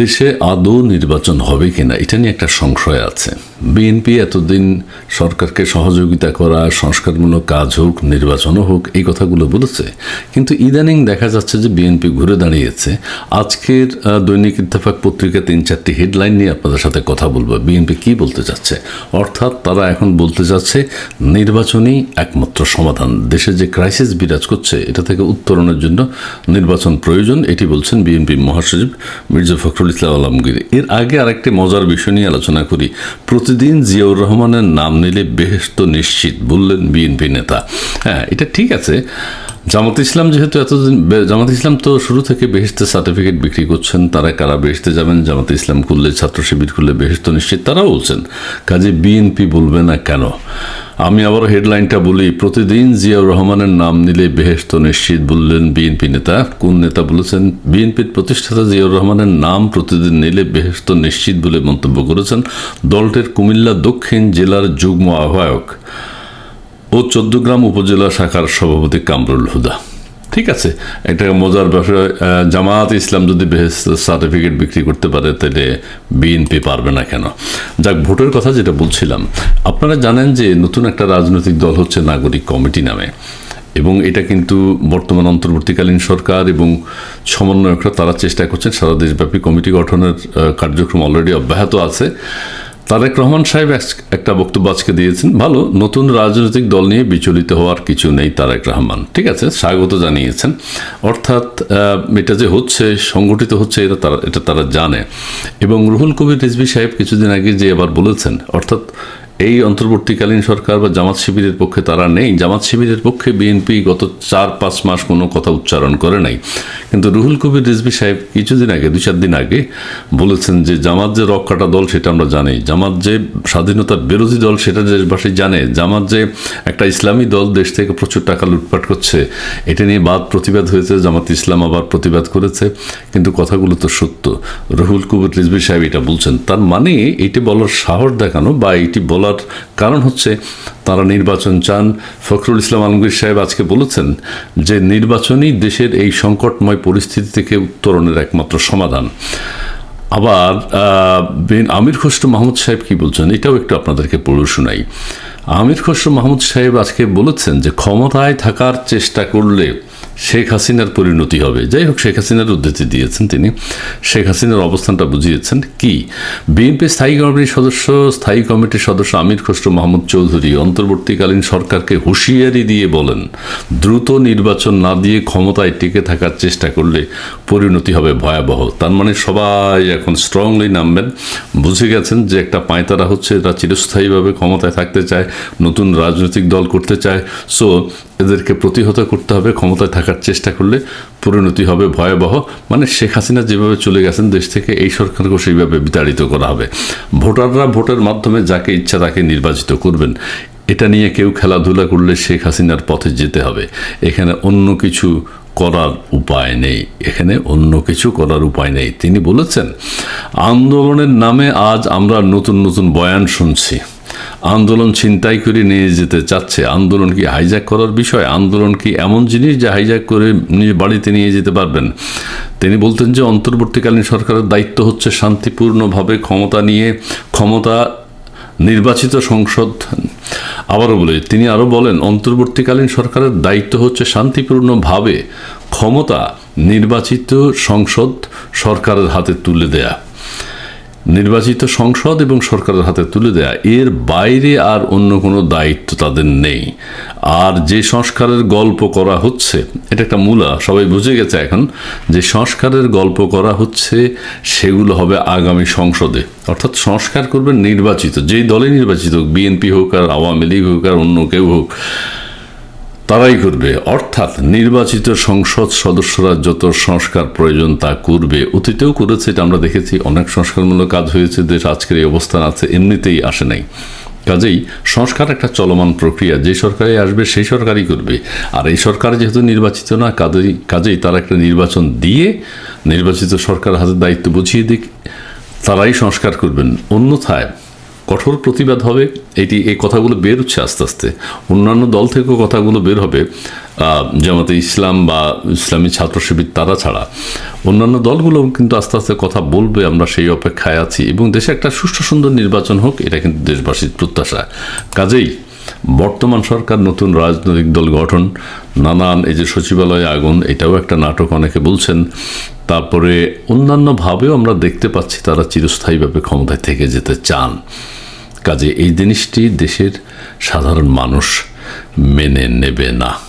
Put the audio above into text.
দেশে আদৌ নির্বাচন হবে কিনা এটা নিয়ে একটা সংশয় আছে। বিএনপি এতদিন সরকারকে সহযোগিতা করা, সংস্কারমূলক কাজ হোক, নির্বাচনও হোক, এই কথাগুলো বলেছে। কিন্তু ইদানিং দেখা যাচ্ছে যে বিএনপি ঘুরে দাঁড়িয়েছে। আজকের দৈনিক ইত্তেফাক পত্রিকা তিন চারটি হেডলাইন নিয়ে আপনাদের সাথে কথা বলব। বিএনপি কি বলতে চাচ্ছে? অর্থাৎ তারা এখন বলতে চাচ্ছে নির্বাচনই একমাত্র সমাধান। দেশে যে ক্রাইসিস বিরাজ করছে, এটা থেকে উত্তরণের জন্য নির্বাচন প্রয়োজন, এটি বলছেন বিএনপি মহাসচিব মির্জা ফখরুল ইসলাম আলমগীর। এর আগে আরেকটি মজার বিষয় নিয়ে আলোচনা করি। প্রতিদিন জিয়াউর রহমানের নাম নিলে বেহেস্ত নিশ্চিত, বললেন বিএনপি নেতা। হ্যাঁ এটা ঠিক আছে। জামাত ইসলাম যেহেতু এতদিন জামাত ইসলাম তো শুরু থেকে বেহেস্তের সার্টিফিকেট বিক্রি করছেন, তারা কারা বেহেস্তে যাবেন? জামাত ইসলাম খুললে, ছাত্র শিবির খুললে বেহেস্ত নিশ্চিত, তারাও বলছেন। কাজে বিএনপি বলবে না কেন? আমি আবার হেডলাইনটা বলি, প্রতিদিন জিয়াউর রহমানের নাম নিলে বেহেস্ত নিশ্চিত বললেন বিএনপি নেতা। কোন নেতা বলেছেন? বিএনপির প্রতিষ্ঠাতা জিয়াউর রহমানের নাম প্রতিদিন নিলে বেহেস্ত নিশ্চিত বলে মন্তব্য করেছেন দলটির কুমিল্লা দক্ষিণ জেলার যুগ্ম আহ্বায়ক ও চোদ্দগ্রাম উপজেলা শাখার সভাপতি কামরুল হুদা। ঠিক আছে একটা মজার বিষয় আহ, জামাত ইসলাম যদি সার্টিফিকেট বিক্রি করতে পারে তাহলে বিএনপি পারবে না কেন? যাক ভোটের কথা যেটা বলছিলাম আপনারা জানেন যে নতুন একটা রাজনৈতিক দল হচ্ছে নাগরিক কমিটি নামে এবং এটা কিন্তু বর্তমান অন্তর্বর্তীকালীন সরকার এবং সমন্বয়করা তারা চেষ্টা করছেন সারা দেশব্যাপী কমিটি গঠনের কার্যক্রম অলরেডি অব্যাহত আছে। তারেক রহমান সাহেব এক- একটা বক্তব্য আজকে দিয়েছেন, ভালো, নতুন রাজনৈতিক দল নিয়ে বিচলিত হওয়ার কিছু নেই তারেক রহমান। ঠিক আছে, স্বাগত জানিয়েছেন। অর্থাৎ এটা যে হচ্ছে, সংগঠিত হচ্ছে, এটা তারা এটা তারা জানে। এবং রুহুল কবির রিজভি সাহেব কিছুদিন আগে যে আবার বলেছেন, অর্থাৎ এই অন্তর্বর্তীকালীন সরকার বা জামাত শিবিরের পক্ষে তারা নেই। জামাত শিবিরের পক্ষে বিএনপি গত চার পাঁচ মাস কোনো কথা উচ্চারণ করে নাই। কিন্তু রুহুল কবির রিজবি সাহেব কিছুদিন আগে দু চার দিন আগে বলেছেন যে জামাত যে রক্ষাটা দল সেটা আমরা জানি। জামাত যে স্বাধীনতার বিরোধী দল সেটা দেশবাসী জানে। জামাত যে একটা ইসলামী দল দেশ থেকে প্রচুর টাকা লুটপাট করছে, এটা নিয়ে বাদ প্রতিবাদ হয়েছে, জামাত ইসলাম আবার প্রতিবাদ করেছে, কিন্তু কথাগুলো তো সত্য। রুহুল কবির রিজবি সাহেব এটা বলছেন। তার মানে এটি বলার সাহস দেখানো বা এটি বলার কারণ হচ্ছে তারা নির্বাচন চান। ফখরুল ইসলাম আলমগীর সাহেব আজকে বলেছেন যে নির্বাচনই দেশের এই সংকটময় পরিস্থিতি থেকে উত্তরণের একমাত্র সমাধান। আবার বিন- আমির খসরু মাহমুদ সাহেব কি বলছেন? এটাও একটু আপনাদেরকে পড়ে শোনাই। আমির খসরু মাহমুদ সাহেব আজকে বলেছেন যে ক্ষমতায় থাকার চেষ্টা করলে শেখ হাসিনার পরিণতি হবে। যাই হোক, শেখ হাসিনার উদ্ধৃতি দিয়েছেন তিনি। শেখ হাসিনার অবস্থানটা বুঝিয়েছেন কি? বিএনপি স্থায়ী কমিটির সদস্য, স্থায়ী কমিটির সদস্য আমির খসরু মাহমুদ চৌধুরী অন্তর্বর্তীকালীন সরকারকে হুঁশিয়ারি দিয়ে বলেন, দ্রুত নির্বাচন না দিয়ে ক্ষমতায় টিকে থাকার চেষ্টা করলে পরিণতি হবে ভয়াবহ। তার মানে সবাই এখন স্ট্রংলি নামবেন। বুঝে গেছেন যে একটা পাঁয়তারা হচ্ছে, এরা চিরস্থায়ীভাবে ক্ষমতায় থাকতে চায়, নতুন রাজনৈতিক দল করতে চায়। সো এদেরকে প্রতিহত করতে হবে, ক্ষমতায় থাকার চেষ্টা করলে পরিণতি হবে ভয়াবহ। মানে শেখ হাসিনা যেভাবে চলে গেছেন দেশ থেকে এই সরকারকেও সেইভাবে বিতাড়িত করা হবে। ভোটাররা ভোটের মাধ্যমে যাকে ইচ্ছা তাকে নির্বাচিত করবেন। এটা নিয়ে কেউ খেলাধুলা করলে শেখ হাসিনার পথে যেতে হবে। এখানে অন্য কিছু করার উপায় নেই। এখানে অন্য কিছু করার উপায় নেই। তিনি বলেছেন, আন্দোলনের নামে আজ আমরা নতুন নতুন বয়ান শুনছি। আন্দোলন ছিনতাই করে নিয়ে যেতে চাচ্ছে। আন্দোলন কি হাইজ্যাক করার বিষয়? আন্দোলন কি এমন জিনিস যে হাইজ্যাক করে নিয়ে বাড়িতে নিয়ে যেতে পারবেন? তিনি বলতেন যে, অন্তর্বর্তীকালীন সরকারের দায়িত্ব হচ্ছে শান্তিপূর্ণভাবে ক্ষমতা নিয়ে, ক্ষমতা নির্বাচিত সংসদ। আবারও বলে, তিনি আরও বলেন, অন্তর্বর্তীকালীন সরকারের দায়িত্ব হচ্ছে শান্তিপূর্ণভাবে ক্ষমতা নির্বাচিত সংসদ সরকারের হাতে তুলে দেয়া। নির্বাচিত সংসদ এবং সরকারের হাতে তুলে দেয়া। এর বাইরে আর অন্য কোনো দায়িত্ব তাদের নেই। আর যে সংস্কারের গল্প করা হচ্ছে, এটা একটা মূলা, সবাই বুঝে গেছে এখন, যে সংস্কারের গল্প করা হচ্ছে, সেগুলো হবে আগামী সংসদে। অর্থাৎ সংস্কার করবে নির্বাচিত, যেই দলে নির্বাচিত হোক, বিএনপি হোক আর আওয়ামী লীগ হোক আর অন্য কেউ হোক তারাই করবে অর্থাৎ নির্বাচিত সংসদ সদস্যরা যত সংস্কার প্রয়োজন তা করবে। অতীতেও করেছে, এটা আমরা দেখেছি। অনেক সংস্কারমূলক কাজ হয়েছে, দেশ আজকের এই অবস্থান আছে, এমনিতেই আসে নাই। কাজেই সংস্কার একটা চলমান প্রক্রিয়া। যে সরকারে আসবে, সেই সরকারই করবে। আর এই সরকার যেহেতু নির্বাচিত না, কাজেই কাজেই তারা একটা নির্বাচন দিয়ে নির্বাচিত সরকার হাতে দায়িত্ব বুঝিয়ে দিক, তারাই সংস্কার করবেন। অন্যথায় কঠোর প্রতিবাদ হবে, এটি এই কথাগুলো বের হচ্ছে আস্তে আস্তে। অন্যান্য দল থেকেও কথাগুলো বের হবে জামাতে ইসলাম বা ইসলামী ছাত্র শিবির তারা ছাড়া। অন্যান্য দলগুলো কিন্তু আস্তে আস্তে কথা বলবে, আমরা সেই অপেক্ষায় আছি। এবং দেশে একটা সুষ্ঠু সুন্দর নির্বাচন হোক, এটা কিন্তু দেশবাসীর প্রত্যাশা। কাজেই বর্তমান সরকার, নতুন রাজনৈতিক দল গঠন, নানান এই যে সচিবালয়ে আগুন, এটাও একটা নাটক অনেকে বলছেন। তারপরে অন্যান্যভাবেও আমরা দেখতে পাচ্ছি তারা চিরস্থায়ীভাবে ক্ষমতায় থেকে যেতে চান। কাজে এই জিনিসটি দেশের সাধারণ মানুষ মেনে নেবে না।